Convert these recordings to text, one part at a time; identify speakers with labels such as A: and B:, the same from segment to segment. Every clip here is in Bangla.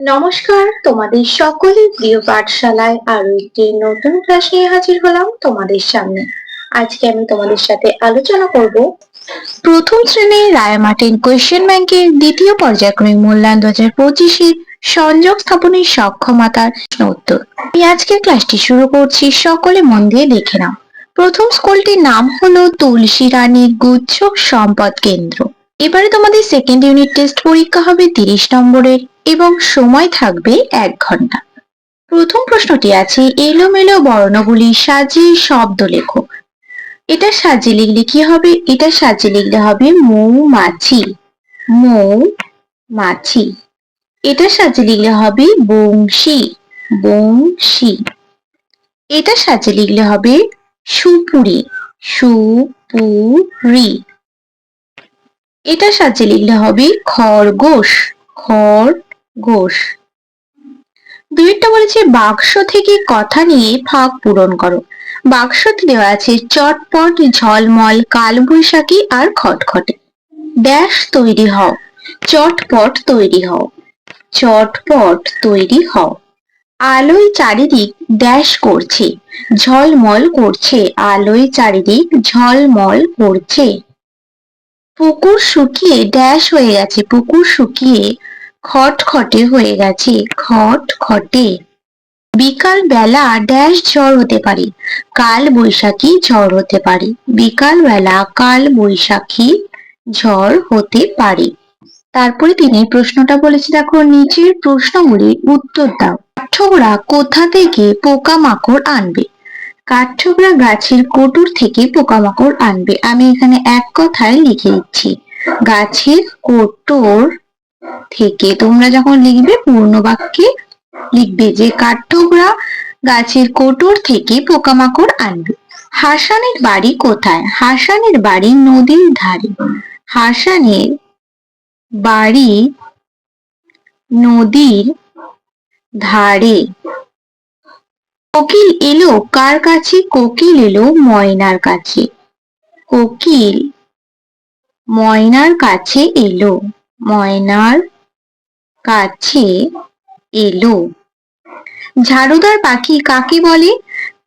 A: নমস্কার, তোমাদের সকলের প্রিয় পাঠশালায় আরও একটি নতুন ক্লাস নিয়ে হাজির হলাম তোমাদের সামনে। আজকে আমি তোমাদের সাথে আলোচনা করব প্রথম শ্রেণির রায়মার্টিন কোয়েশ্চেন ব্যাংকের দ্বিতীয় পর্যায়ক্রমিক মূল্যায়ন দু হাজার পঁচিশে সংযোগ স্থাপনের সক্ষমতার উত্তর। আমি আজকের ক্লাসটি শুরু করছি, সকলে মন দিয়ে দেখে নাও। প্রথম স্কুলটির নাম হলো তুলসী রানীর গুচ্ছ সম্পদ কেন্দ্র। এবারে তোমাদের সেকেন্ড ইউনিট টেস্ট পরীক্ষা হবে তিরিশ নম্বরের, এবং সময় থাকবে এক ঘণ্টা। প্রথম প্রশ্নটি আছে, এলোমেলো বর্ণগুলি সাজিয়ে শব্দ লেখো। এটা সাজিয়ে লিখলে কি হবে? এটা সাজিয়ে লিখলে হবে মৌমাছি। মৌ মাছি এটা সাজিয়ে লিখলে হবে বংশী। বংশী। এটা সাজিয়ে লিখলে হবে সুপুরি। সুপুরি। এটা সাজিয়ে লিখলে হবে খরগোশ খরগোশ। দুইটা বলেছে, বাক্স থেকে কথা নিয়ে ফাঁক পূরণ করো। বাক্সতে দেওয়া আছে, চটপট, ঝলমল, কালবৈশাখী আর খটখটে। ড্যাশ তৈরি হও, চটপট তৈরি হও, চটপট তৈরি হও। আলোয় চারিদিক ড্যাশ করছে, ঝলমল করছে, আলোয় চারিদিক ঝলমল করছে। পুকুর শুকিয়ে ড্যাশ হয়ে গেছে, পুকুর শুকিয়ে খটখটে হয়ে গেছে, খটখটে। বিকাল বেলা ড্যাশ ঝড় হতে পারে, কাল বৈশাখী ঝড় হতে পারে। বিকাল বেলা কাল বৈশাখী ঝড় হতে পারে। তারপরে তিনি প্রশ্নটা বলেছে, দেখো, নিচের প্রশ্নগুলির উত্তর দাও। পাঠ্যকরা কোথা থেকে পোকামাকড় আনবে? কাঠঠোকরা গাছের কোটর থেকে পোকামাকড় আনবে। আমি এখানে এক কথায় লিখে দিচ্ছি। গাছের কোটর থেকে তোমরা যখন লিখবে পূর্ণ বাক্যে লিখবে যে কাঠঠোকরা গাছের কোটর থেকে পোকামাকড় আনবে। হাসানের বাড়ি কোথায়? হাসানের বাড়ি নদীর ধারে। হাসানের বাড়ি নদীর ধারে। কোকিল এলো কার কাছে? কোকিল এলো ময়নার কাছে। কোকিল ময়নার কাছে এলো। ময়নার কাছে এলো। ঝাড়ুদার পাখি কাকে বলে?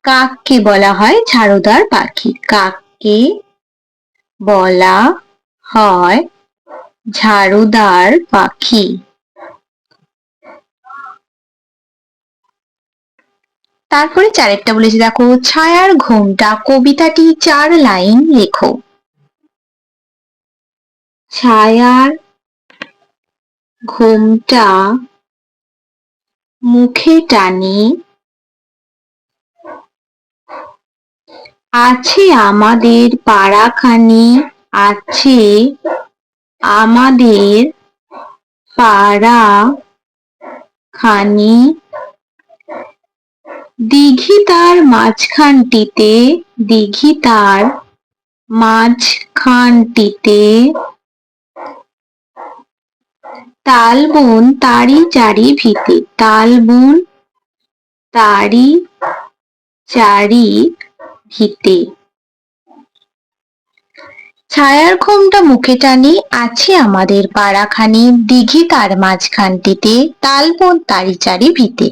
A: কাককে বলা হয় ঝাড়ুদার পাখি। কাককে বলা হয় ঝাড়ুদার পাখি। তারপরে চারেরটা বলেছি, দেখো, ছায়ার ঘুমটা, কবিতাটি চার লাইন লেখো। ছায়ার ঘুমটা মুখে টানি, আছে আমাদের পাড়াখানি, আছে আমাদের পাড়া খানি দিঘি তার মাঝখানটিতে, দিঘি তার মাঝখানটিতে। তালবন তারি চারি ভিতে তালবন তারি চারি ভিতে ছায়ার ঘোমটা মুখে টানি আছে আমাদের পাড়াখানি দিঘি তার মাঝখানটিতে, তালবন তারি চারি ভিতে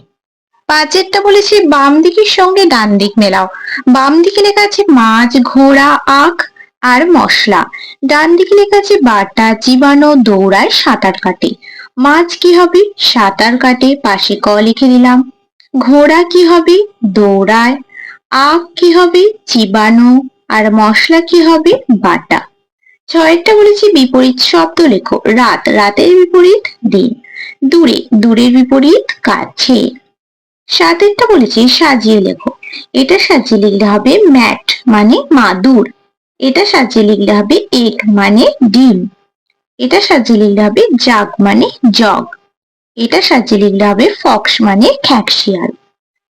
A: পাঁচেরটা বলেছি, বাম দিকের সঙ্গে ডান দিক মেলাও। বাম দিকে লেখা আছে মাছ, ঘোড়া, আখ আর মশলা। ডান দিকে লেখা আছে বাটা, জীবাণু দৌড়ায় সাঁতার কাটে। মাছ কি হবে? সাঁতার কাটে, পাশে ক লিখে দিলাম। ঘোড়া কি হবে? দৌড়ায়। আখ কি হবে? চিবানো আর মশলা কি হবে? বাটা। ছয়েরটা বলেছি বিপরীত শব্দ লেখো। রাত, রাতের বিপরীত দিন। দূরে, দূরের বিপরীত কাছে। সাতেরটা বলেছি, সাজিয়ে লেখো। এটা সাজিয়ে লিখলে হবে ম্যাট মানে মাদুর। এটা সাজিয়ে লিখলে হবে এগ মানে ডিম। এটা সাজিয়ে লিখলে হবে জাগ মানে জগ। এটা সাজিয়ে লিখলে হবে ফক্স মানে খ্যাকশিয়াল।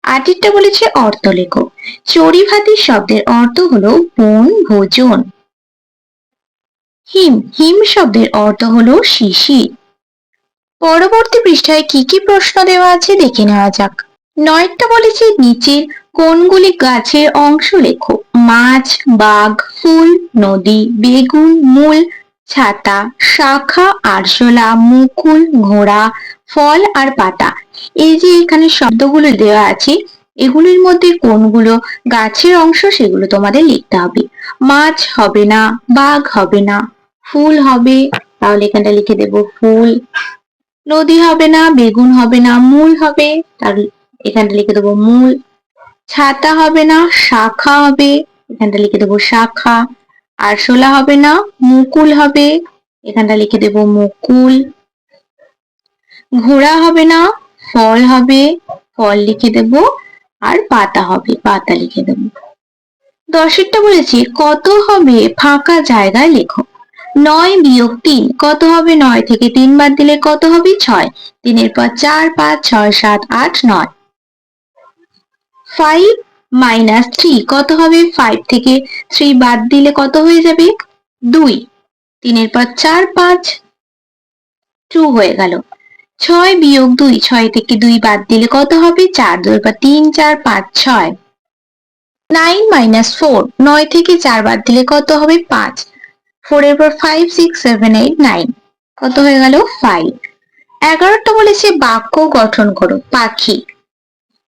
A: আটেরটা বলেছে অর্থ লেখো। চড়ি ভাতি শব্দের অর্থ হলো বন, ভোজন। হিম হিম শব্দের অর্থ হলো শিশি। পরবর্তী পৃষ্ঠায় কি কি প্রশ্ন দেওয়া আছে দেখে নেওয়া যাক। নয়টা বলেছে নিচের কোনগুলি গাছের অংশ লেখো। মাছ, বাঘ, ফুল, নদী, বেগুন, মূল, ছাতা, শাখা, আরশোলা, মুকুল, ঘোড়া, ফল আর পাতা। এই যে এখানে শব্দগুলো দেওয়া আছে, এগুলির মধ্যে কোনগুলো গাছের অংশ, সেগুলো তোমাদের লিখতে হবে। মাছ হবে না, বাঘ হবে না, ফুল হবে, তাহলে এখানটা লিখে দেব ফুল। নদী হবে না, বেগুন হবে না, মূল হবে, তার এখানটা লিখে দেবো মূল। ছাতা হবে না, শাখা হবে। এখানটা লিখে দেবো শাখা। আরশোলা হবে না, মুকুল হবে। এখানটা লিখে দেব মুকুল। ঘোড়া হবে না, ফল হবে। ফল লিখে দেব আর পাতা হবে, পাতা লিখে দেব। দশেরটা বলেছি, কত হবে ফাঁকা জায়গায় লেখো নয় বিয়োগ তিন, কত হবে নয় থেকে তিন বাদ দিলে কত হবে ছয়? তিনের পর চার, পাঁচ, ছয়, সাত, আট, নয়। ফাইভ মাইনাস থ্রি কত হবে ফাইভ থেকে থ্রি বাদ দিলে কত হয়ে যাবে? দুই। তিনের পর চার, পাঁচ টু হয়ে গেল। ছয় বিয়োগ দুই, ছয় থেকে দুই বাদ দিলে কত হবে? চার। দুই পর তিন, চার, পাঁচ, ছয়। নাইন মাইনাস ফোর নয় থেকে চার বাদ দিলে কত হবে? পাঁচ। ফোর এর পর five six seven eight nine কত হয়ে গেল? ফাইভ এগারোটা বলেছে বাক্য গঠন করো, পাখি।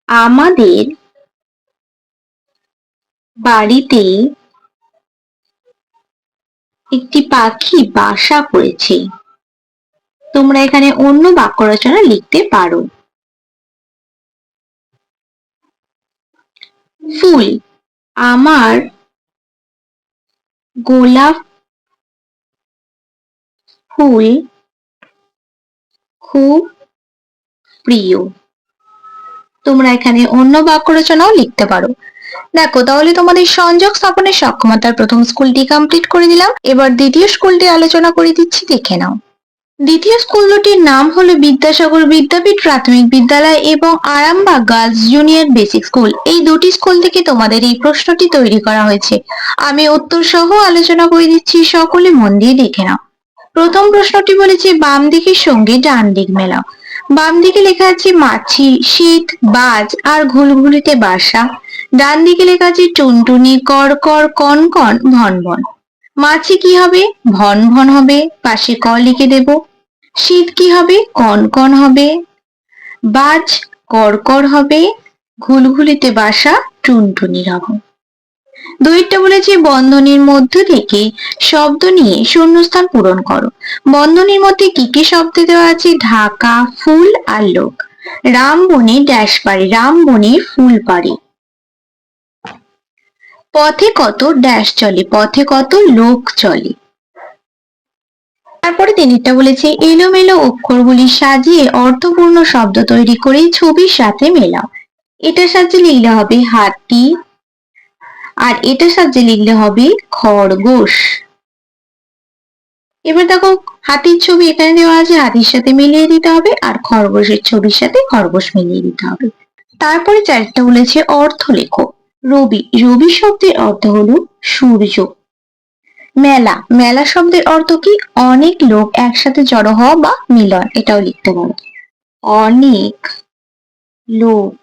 A: আমাদের বাড়িতে একটি পাখি বাসা করেছে। তোমরা এখানে অন্য বাক্য রচনা লিখতে পারো। ফুল, আমার গোলাপ ফুল খুব প্রিয়। তোমরা এখানে অন্য বাক্য রচনাও লিখতে পারো। দেখো, তাহলে তোমাদের সংযোগ স্থাপনের সক্ষমতার প্রথম স্কুলটি কমপ্লিট করে দিলাম। এবার দ্বিতীয় স্কুলটি আলোচনা করে দিচ্ছি, দেখে নাও। দ্বিতীয় স্কুল দুটির নাম হলো বিদ্যাসাগর বিদ্যাপীঠ প্রাথমিক বিদ্যালয় এবং Arambagh girls junior basic school. এই দুটি স্কুল থেকে তোমাদের এই প্রশ্নটি তৈরি করা হয়েছে। আমি উত্তর সহ আলোচনা করে দিচ্ছি, সকলে মন দিয়ে দেখে নাও। প্রথম প্রশ্নটি বলেছে বাম দিকের সঙ্গে ডান দিক মেলাও। বাম দিকে লেখা আছে মাছি, শীত, বাজ আর ঘুলঘুলিতে বাসা। ডান দিকে লেখা আছে টুনটুনি, কর কর, কন কন, ভন ভন। মাছি কি হবে? ভন ভন হবে, পাশে ক লিখে দেব। শীত কি হবে? কন কন হবে। বাজ, কর হবে, ঘুলঘুলিতে বাসা টুনটুনির হবে। দুইটা বলেছি, বন্ধনীর মধ্য থেকে শব্দ নিয়ে শূন্যস্থান পূরণ করো। বন্ধনীর মধ্যে কি কি শব্দ দেওয়া আছে? ঢাকা, ফুল আর লোক। রাম বনে ড্যাশ পারে রাম বনে ফুল পারে পথে কত ড্যাশ চলে, পথে কত লোক চলে। তারপরে তিনটা বলেছে, এলোমেলো অক্ষরগুলি সাজিয়ে অর্থপূর্ণ শব্দ তৈরি করে ছবির সাথে মেলাও। এটার সাহায্যে লিখলে হবে, হাতি আর এটার সাহায্যে লিখলে হবে খরগোশ। এবার দেখো, হাতির ছবি এখানে দেওয়া আছে, হাতির সাথে মিলিয়ে দিতে হবে আর খরগোশের ছবির সাথে খরগোশ মিলিয়ে দিতে হবে। তারপরে চারটা বলেছে অর্থ লেখো রবি রবি শব্দের অর্থ হলো সূর্য। মেলা মেলা শব্দের অর্থ কি? অনেক লোক একসাথে জড়ো হওয়া বা মিলন, এটাও লিখতে পারো। অনেক লোক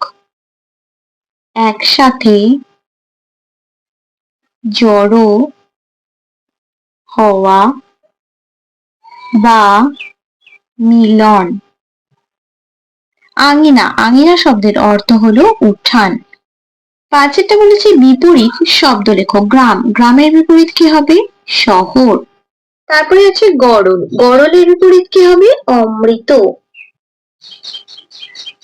A: একসাথে জড়ো হওয়া বা মিলন। আঙিনা আঙিনা শব্দের অর্থ হলো উঠান। পাঁচেরটা বলেছি বিপরীত শব্দ লেখো গ্রাম। গ্রামের বিপরীত কি হবে? শহর। তারপরে আছে গরল গরলের বিপরীত কি হবে? অমৃত।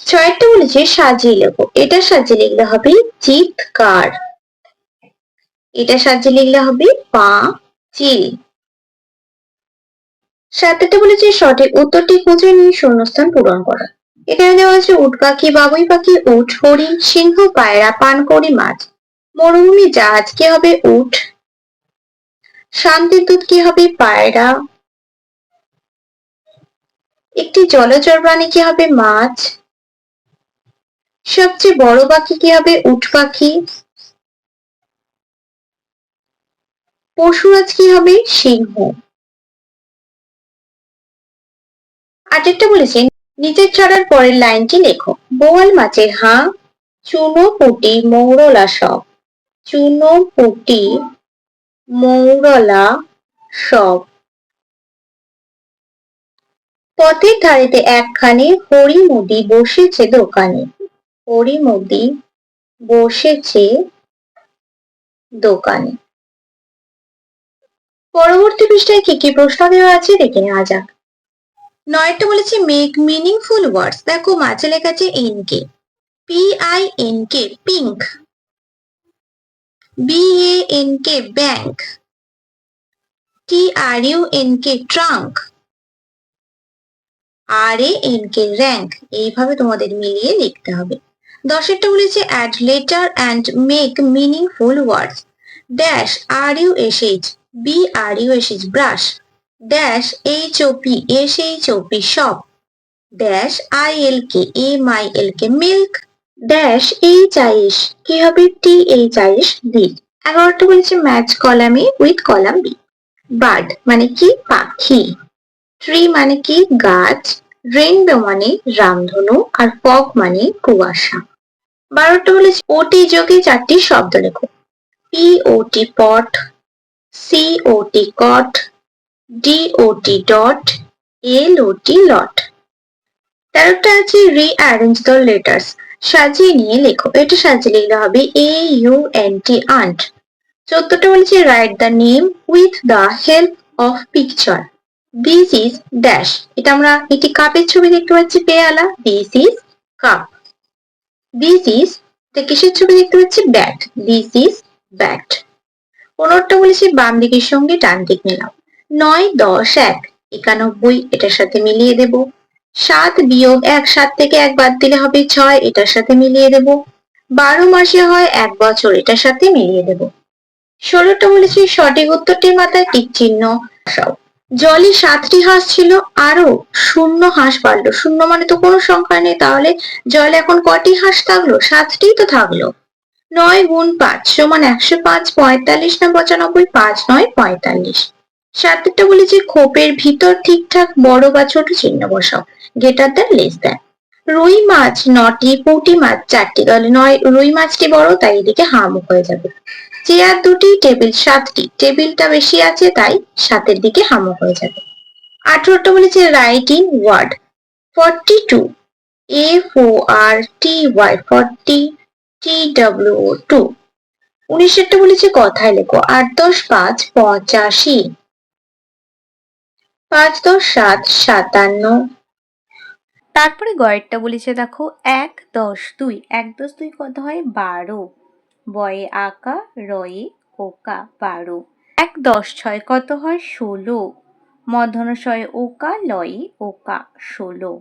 A: ছয়টা বলেছে সাজিয়ে লেখো। এটা সাজিয়ে লিখলে হবে চিৎকার। এটা সাজিয়ে লিখলে হবে পা চিল সাতটা বলেছে, সঠিক উত্তরটি খুঁজে নিয়ে শূন্যস্থান পূরণ করা। এখানে দেওয়া আছে উট, পাখি, বাবুই পাখি, উট, হরিণ, সিংহ, পায়রা পানকড়ি মাছ। মরুভূমি জাহাজ, কি হবে? উট। শান্তির দুধ কি হবে? পায়রা। একটি জলচর প্রাণী, কি হবে? মাছ। সবচেয়ে বড় পাখি, কি হবে? উট পাখি। পশুরাজ কি হবে? সিংহ। আরেকটা বলেছেন নিচের ছড়ার পরের লাইনটি লেখো। বোয়াল মাছের হা চুনো পুটি মৌরলা সব চুনো পুটি মৌরলা সব পথের ধারেতে একখানে হরিমুদি বসেছে দোকানে। হরিমুদি বসেছে দোকানে। পরবর্তী পৃষ্ঠায় কি কি প্রশ্ন দেওয়া আছে দেখে নেওয়া যাক। নয়টা বলেছে মেক মিনিংফুল ওয়ার্ডস দেখো, মাঝে লেখা আছে N K P I N K pink B A N K bank T R U N K trunk R A N K rank এইভাবে তোমাদের মিলিয়ে লিখতে হবে। দশেরটা বলেছে add letter and make meaningful words dash R U S H U S H brush dash H O P S H O P shop dash I L K M I L K milk dash H I S কি হবে এস দিল এগারোটা বলেছে match column A with column B bird মানে কি? পাখি. ট্রি মানে কি? গাছ. রেইনবো মানে রামধনু আর ফগ মানে কুয়াশা। বারোটা বলেছে ওটি যোগে চারটি শব্দ লেখো। পি ও টি পট ও টি এল ও টি লট তেরোটা আছে রি অ্যারেঞ্জ দ্য লেটার্স সাজিয়ে নিয়ে লেখো। এটা সাজিয়ে লিখলে হবে A U N T ant চোদ্দটা বলেছে write the name with the help of picture this is dash এটা আমরা একটি কাপের ছবি দেখতে পাচ্ছি, পেয়ালা। This is cup this is এটা কিসের ছবি দেখতে পাচ্ছি? ব্যাট দিস ইজ ব্যাট পনেরোটা বলেছি, বাম দিকের সঙ্গে ডান দিক মেলাও। নয়, দশ, এক, একানব্বই, এটার সাথে মিলিয়ে দেব। সাত বিয়োগ এক, সাত থেকে এক বাদ দিলে হবে ছয়, এটার সাথে মিলিয়ে দেব। বারো মাসে হয় এক বছর, এটার সাথে মিলিয়ে দেব। ষোলোটা বলেছি, সঠিক উত্তরটির মাথায় টিক চিহ্ন জলে সাতটি হাঁস ছিল আরও শূন্য হাঁস বাড়লো। শূন্য মানে তো কোনো সংখ্যা নেই, তাহলে জলে এখন কটি হাঁস থাকল? সাতটি তো থাকল। নয় গুণ পাঁচ সমান একশো পাঁচ পঁয়তাল্লিশ না পঁচানব্বই? পাঁচ নয় পঁয়তাল্লিশ। সাতেরটা বলেছি খোপের ভিতর ঠিকঠাক বড় বা ছোট চিহ্ন বসাও। গেটার দ্যান লেস দ্যান রুই মাছ নটি, পুঁটি মাছ চারটি। তাহলে নয়, রুই মাছটি বড়, তাই এদিকে হাম হয়ে যাবে। চেয়ার দুটি, টেবিল সাতটি। টেবিলটা বেশি আছে, তাই সাতের দিকে হামুখ হয়ে যাবে। আঠারোটা বলেছে writing word forty two F O R T Y forty T W two উনিশেরটা বলেছে, কথায় লেখো। আট দশ পাঁচ পঁচাশি। পাঁচ দশ সাত সাতান্ন।
B: তারপরে গয়েরটা বলেছে, দেখো, এক দশ দুই। এক দশ দুই কত হয়? বারো। বয়ে আঁকা, রয়ে ওকা, বারো। এক দশ ছয় কত হয়? ষোলো। মধ্যনশয়ে ওকা, লয়ে ওকা, ষোলো।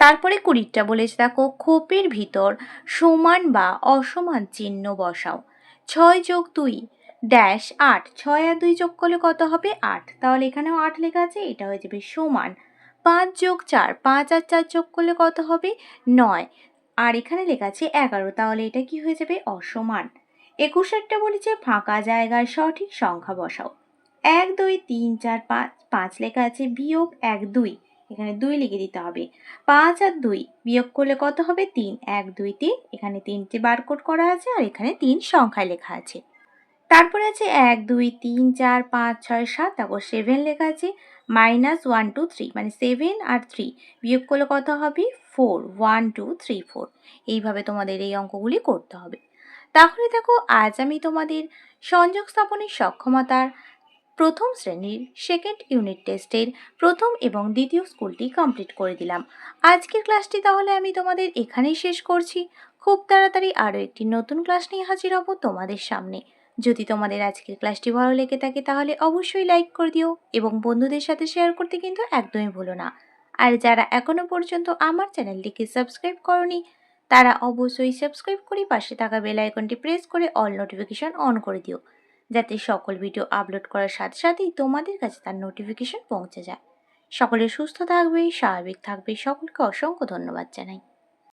B: তারপরে কুড়িটা বলেছে, দেখো খোপের ভিতর সমান বা অসমান চিহ্ন বসাও। ছয় যোগ দুই ড্যাশ আট। ছয় আর দুই যোগ করলে কত হবে? আট। তাহলে এখানেও আট লেখা আছে, এটা হয়ে যাবে সমান। পাঁচ যোগ চার, পাঁচ আর চার যোগ করলে কত হবে? নয়। আর এখানে লেখা আছে এগারো, তাহলে এটা কি হয়ে যাবে? অসমান। একুশেরটা বলেছে, ফাঁকা জায়গায় সঠিক সংখ্যা বসাও। এক, দুই, তিন, চার, পাঁচ। পাঁচ লেখা আছে, বিয়োগ এক, দুই। এখানে দুই লিখে দিতে হবে। পাঁচ আর দুই বিয়োগ করলে কত হবে? তিন। এক, দুই, তিন। এখানে তিনটে বারকোড করা আছে আর এখানে তিন সংখ্যায় লেখা আছে। তারপরে আছে এক, দুই, তিন, চার, পাঁচ, ছয়, সাত। তারপর সেভেন লেখা আছে। মাইনাস ওয়ান টু থ্রি মানে সেভেন আর থ্রি বিয়োগ করলে কত হবে? Four one two three four এইভাবে তোমাদের এই অঙ্কগুলি করতে হবে। তাহলে দেখো, আজ আমি তোমাদের সংযোগ স্থাপনের সক্ষমতার প্রথম শ্রেণির সেকেন্ড ইউনিট টেস্টের প্রথম এবং দ্বিতীয় স্কুলটি কমপ্লিট করে দিলাম। আজকের ক্লাসটি তাহলে আমি তোমাদের এখানেই শেষ করছি। খুব তাড়াতাড়ি আরও একটি নতুন ক্লাস নিয়ে হাজির হব তোমাদের সামনে। যদি তোমাদের আজকের ক্লাসটি ভালো লেগে থাকে তাহলে অবশ্যই লাইক করে দিও এবং বন্ধুদের সাথে শেয়ার করতে কিন্তু একদমই ভুলো না। আর যারা এখনও পর্যন্ত আমার চ্যানেলটিকে সাবস্ক্রাইব করনি, তারা অবশ্যই সাবস্ক্রাইব করে পাশে থাকা বেল আইকনটি প্রেস করে অল নোটিফিকেশন অন করে দিও। যাতে সকল ভিডিও আপলোড করার সাথে সাথেই তোমাদের কাছে তার নোটিফিকেশন পৌঁছে যায়। সকলে সুস্থ থাকবে, স্বাভাবিক থাকবে। সকলকে অসংখ্য ধন্যবাদ জানাই।